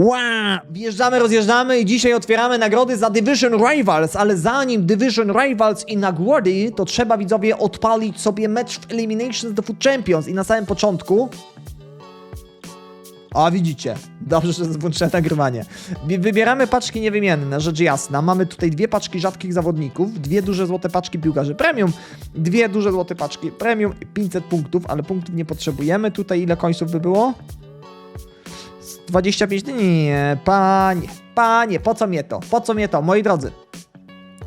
Wow! Wjeżdżamy, rozjeżdżamy i dzisiaj otwieramy nagrody za Division Rivals, ale zanim Division Rivals i nagrody, to trzeba widzowie odpalić sobie mecz w Eliminations do Food Champions i na samym początku... A widzicie, dobrze, że włączyłem nagrywanie. Wybieramy paczki niewymienne, rzecz jasna. Mamy tutaj dwie paczki rzadkich zawodników, dwie duże złote paczki piłkarzy premium, dwie duże złote paczki premium, 500 punktów, ale punktów nie potrzebujemy. Tutaj ile końców by było? 25? Nie, panie, panie, po co mnie to? Po co mnie to, moi drodzy?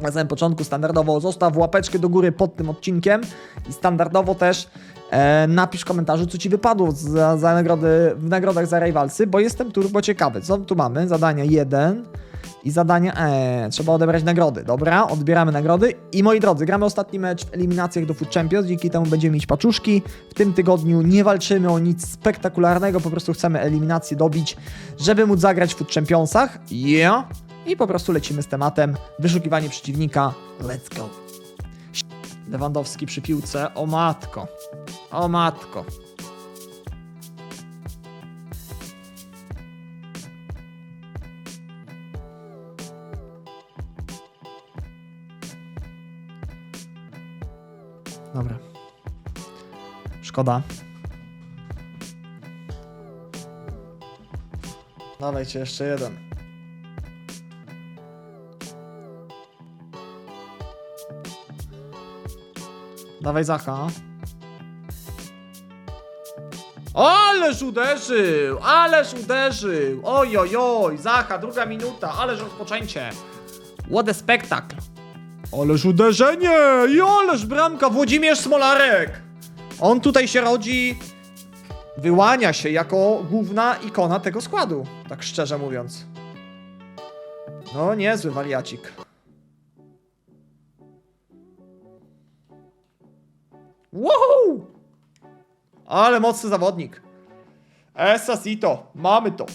Na samym początku standardowo zostaw łapeczkę do góry pod tym odcinkiem i standardowo też e, napisz w komentarzu, co ci wypadło za, za nagrody, w nagrodach za Rivalsy, bo jestem turbo ciekawy. Co tu mamy? Zadania 1 i zadania E. Trzeba odebrać nagrody. Dobra, odbieramy nagrody i moi drodzy, gramy ostatni mecz w eliminacjach do Food Champions, dzięki temu będziemy mieć paczuszki. W tym tygodniu nie walczymy o nic spektakularnego, po prostu chcemy eliminację dobić, żeby móc zagrać w Food Championsach. Yeah. I po prostu lecimy z tematem wyszukiwanie przeciwnika. Let's go. Lewandowski przy piłce. O matko. O matko. Dobra. Szkoda. Dawajcie jeszcze jeden. Dawaj Zacha. Ależ uderzył! Ależ uderzył! Oj, oj, oj! Zacha, druga minuta, ależ rozpoczęcie! What a spektakl! Ależ uderzenie! I ależ bramka Włodzimierz Smolarek! On tutaj się rodzi... Wyłania się jako główna ikona tego składu, tak szczerze mówiąc. No, niezły wariacik. Wow! Ale mocny zawodnik. Esasito, mamy to.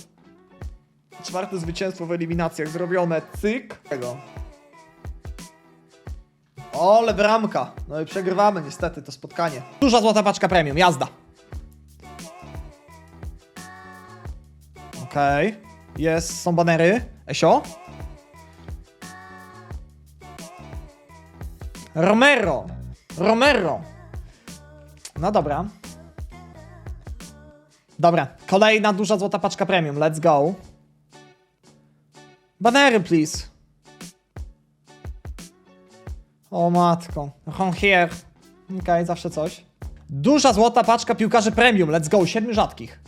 Czwarte zwycięstwo w eliminacjach zrobione. Cyk. Tego. Ole bramka. No i przegrywamy niestety to spotkanie. Duża złota paczka premium, jazda. Okej. Jest, są banery. Esio. Romero. Romero. No dobra. Dobra, kolejna duża złota paczka premium. Let's go. Banery, please. O matko. Here. Okej, zawsze coś. Duża złota paczka piłkarzy premium. Let's go. Siedmiu rzadkich.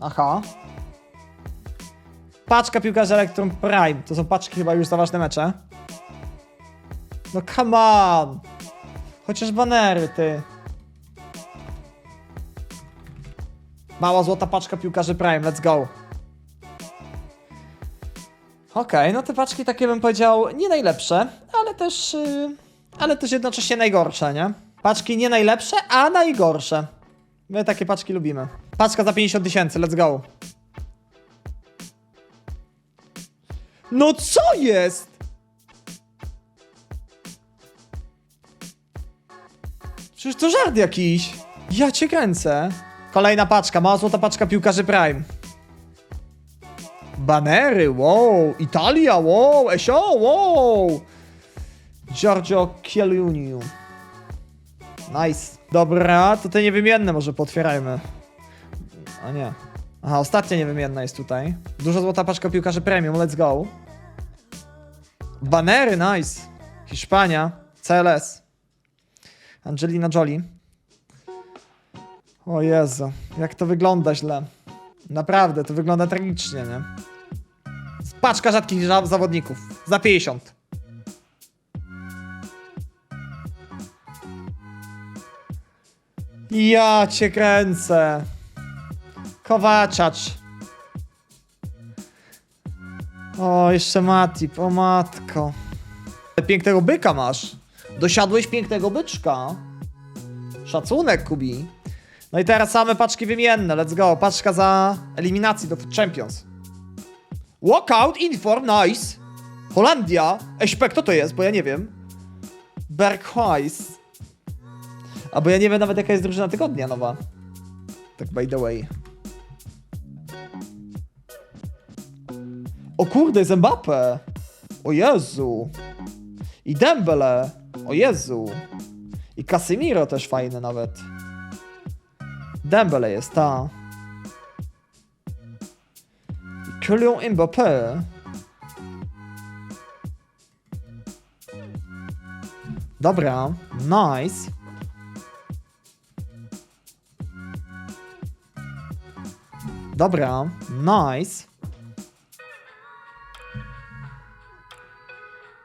Aha. Paczka piłkarza Electrum Prime. To są paczki chyba już za ważne mecze. No come on. Chociaż banery, ty. Mała złota paczka piłkarzy Prime, let's go. Okej, no te paczki takie bym powiedział nie najlepsze, ale też, yy, ale też jednocześnie najgorsze, nie? Paczki nie najlepsze, a najgorsze. My takie paczki lubimy. Paczka za 50 tysięcy, let's go. No co jest? Przecież to żart jakiś. Ja cię kręcę. Kolejna paczka, mała złota paczka piłkarzy Prime. Banery, wow. Italia, wow. Esio, wow. Giorgio Chielliniu. Nice. Dobra, to te niewymienne może potwierajmy. A nie. Aha, ostatnia niewymienna jest tutaj. Duża złota paczka piłkarzy premium, let's go. Banery, nice. Hiszpania, CLS. Angelina Jolie. O Jezu, jak to wygląda źle. Naprawdę, to wygląda tragicznie, nie? Paczka rzadkich zawodników. Za 50. Ja cię kręcę. Kowaczacz. O, jeszcze Matip, o matko. Pięknego byka masz. Dosiadłeś pięknego byczka. Szacunek, Kubi. No i teraz same paczki wymienne, let's go. Paczka za eliminacji do Champions. Walkout, inform, nice. Holandia. Ej, Śpek, kto to jest? Bo ja nie wiem. Berghuis. Albo ja nie wiem nawet jaka jest drużyna tygodnia nowa. Tak by the way. O kurde, jest Mbappe. O Jezu. I Dembele. O Jezu. I Casemiro też fajny nawet. Dembele jest, ta. Kylian Mbappé. Dobra, nice. Dobra, nice.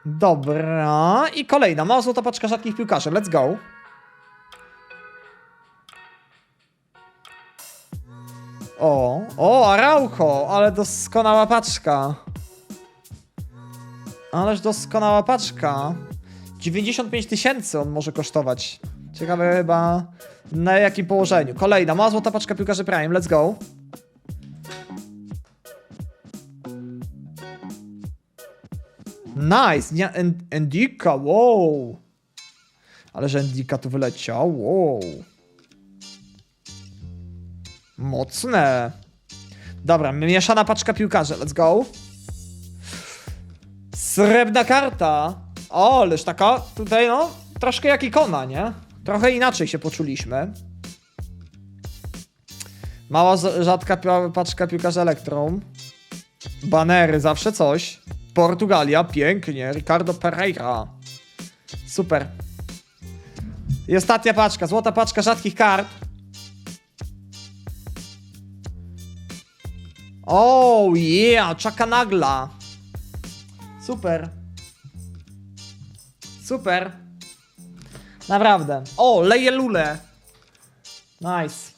Dobra, i kolejna. Mała złota paczka rzadkich piłkarzy. Let's go. O, o, Araujo, ale doskonała paczka. Ależ doskonała paczka. 95 tysięcy on może kosztować. Ciekawe chyba na jakim położeniu. Kolejna, mała złota paczka piłkarzy Prime, let's go. Nice, Endika, wow. Ale że Endika tu wyleciał, wow. Mocne. Dobra, mieszana paczka piłkarzy, let's go. Srebrna karta. O, taka tutaj, no, troszkę jak ikona, nie? Trochę inaczej się poczuliśmy. Mała, rzadka paczka piłkarza Elektron. Banery, zawsze coś. Portugalia, pięknie. Ricardo Pereira. Super. I ostatnia paczka, złota paczka rzadkich kart. Oh yeah, Czakanagla. Super. Super. Naprawdę. O, leje lule. Nice.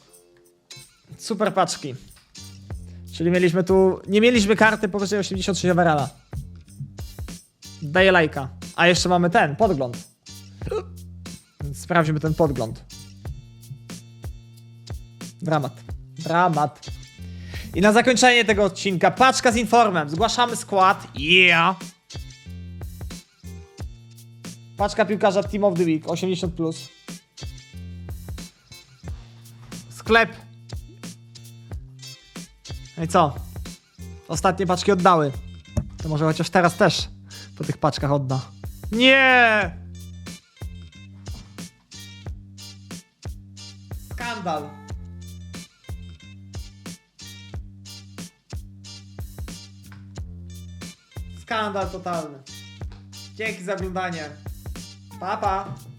Super paczki. Czyli mieliśmy tu. Nie mieliśmy karty powyżej 86 overalla. Daję lajka. A jeszcze mamy ten, podgląd. Sprawdźmy ten podgląd. Dramat. Dramat. I na zakończenie tego odcinka paczka z informem. Zgłaszamy skład. Yeah. Paczka piłkarza Team of the Week 80+. Plus. Sklep. No i co? Ostatnie paczki oddały. To może chociaż teraz też po tych paczkach odda. Nie! Skandal. Skandal totalny. Dzięki za oglądanie. Pa, pa.